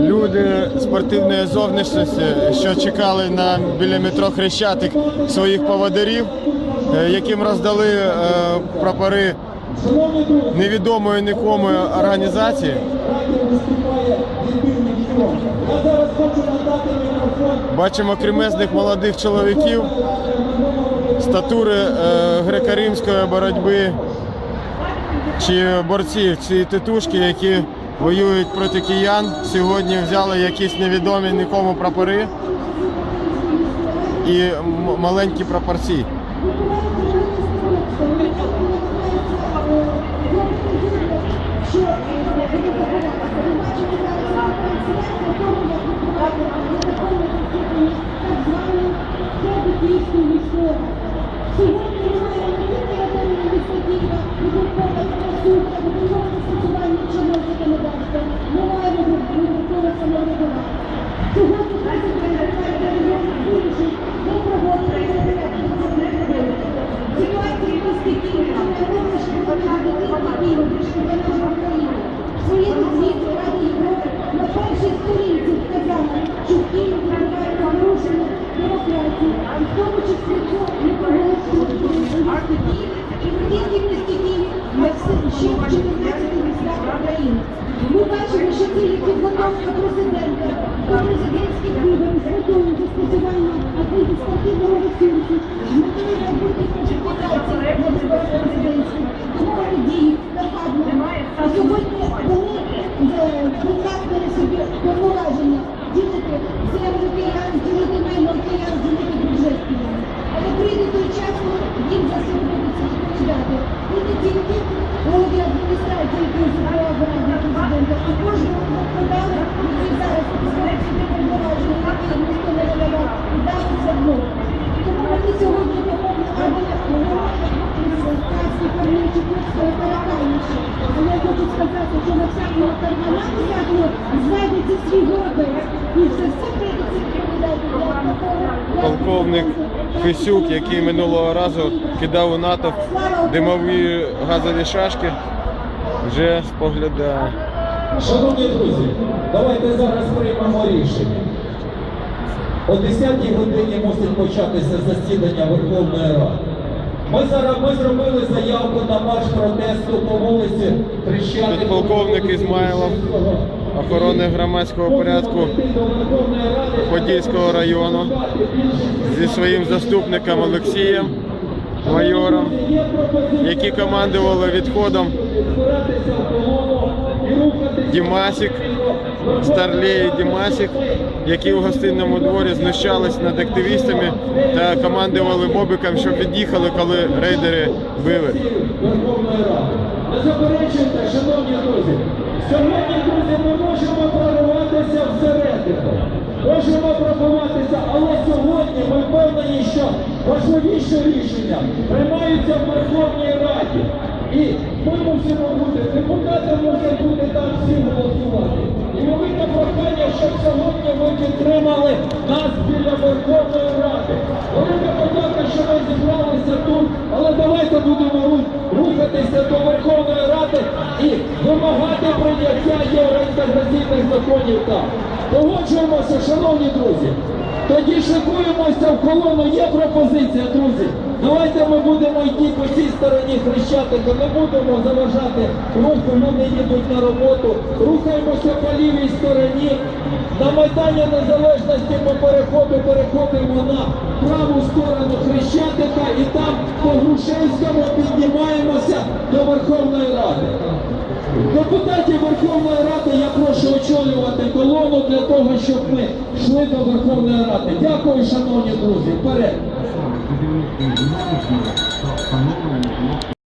Люди спортивної зовнішності, що чекали на біля метро Хрещатик своїх поводирів, е, яким роздали е, прапори невідомої нікому організації. Бачимо кремезних молодих чоловіків статури е, греко-римської боротьби чи борців, ці титушки, які воюють проти киян, сьогодні взяли якісь невідомі нікому прапори і маленькі прапорці. Ситуації постійно Своєму звіті Ради Європи на першій сторінці сказали, що в Києві триває порушення демократії, і в тому числі це не проголошують дії, і в тільки в місті Києві на все ще в 14 містах України. Ми це підготовка президента. До президентських виборів з метою застосування адміністративного ресурсу, з метою робити депутатів президентських, змови дії, нахабно. А сьогодні вони е, прекрасне собі повноваження ділити землю киян, ділити майно киян, ділити бюджет киян. Але прийде той час, коли їм за це доведеться відповідати. І не тільки голові адміністрації, забрав ради президента, і кожного подали, який зараз від повноваження, які ніхто не надавав, і дали за дно. Тому мені сьогодні Рада говорить із казки переконуючи. Але я хочу сказати, що на всякому карманаті заклу знайдеться свій гордий. І це все прийдеться відповідати для такого. Полковник Фесюк, який минулого разу кидав у натовп димові газові шашки, вже споглядає. Шановні друзі, давайте зараз приймемо рішення. О 10-й годині мусить початися засідання Верховної Ради. Ми зараз ми зробили заявку на марш протесту по вулиці Хрещатик. Тут полковник Ізмайлов, охорони громадського порядку Подільського району зі своїм заступником Олексієм, майором, які командували відходом Дімасік, Старлей Дімасік, які у гостинному дворі знущались над активістами та командували мобікам, щоб від'їхали, коли рейдери били. Не заперечуйте, шановні друзі. Сьогодні, друзі, ми можемо прорватися всередину. Можемо пробиватися, але сьогодні ми впевнені, що важливіші рішення приймаються в Верховній Раді. І ми мусимо бути, депутати мусять бути там всі голосувати. І велике прохання, щоб сьогодні ви підтримали нас біля Верховної Ради. Велика подяка, що ми зібралися тут, але давайте будемо рухатися до Верховної Ради і вимагати прийняття євроінтеграційних законів там. Погоджуємося, шановні друзі. Тоді шикуємося в колону. Є пропозиція, друзі. Давайте ми будемо йти по цій стороні хрещатика, не будемо заважати руху, люди їдуть на роботу. Рухаємося по лівій стороні. На Майдані Незалежності по переходу переходимо на праву сторону Хрещатика і там по Грушевському піднімаємося до Верховної Ради. Депутатів Верховної Ради я прошу очолювати колону для того, щоб ми йшли до Верховної Ради. Дякую, шановні друзі. Вперед!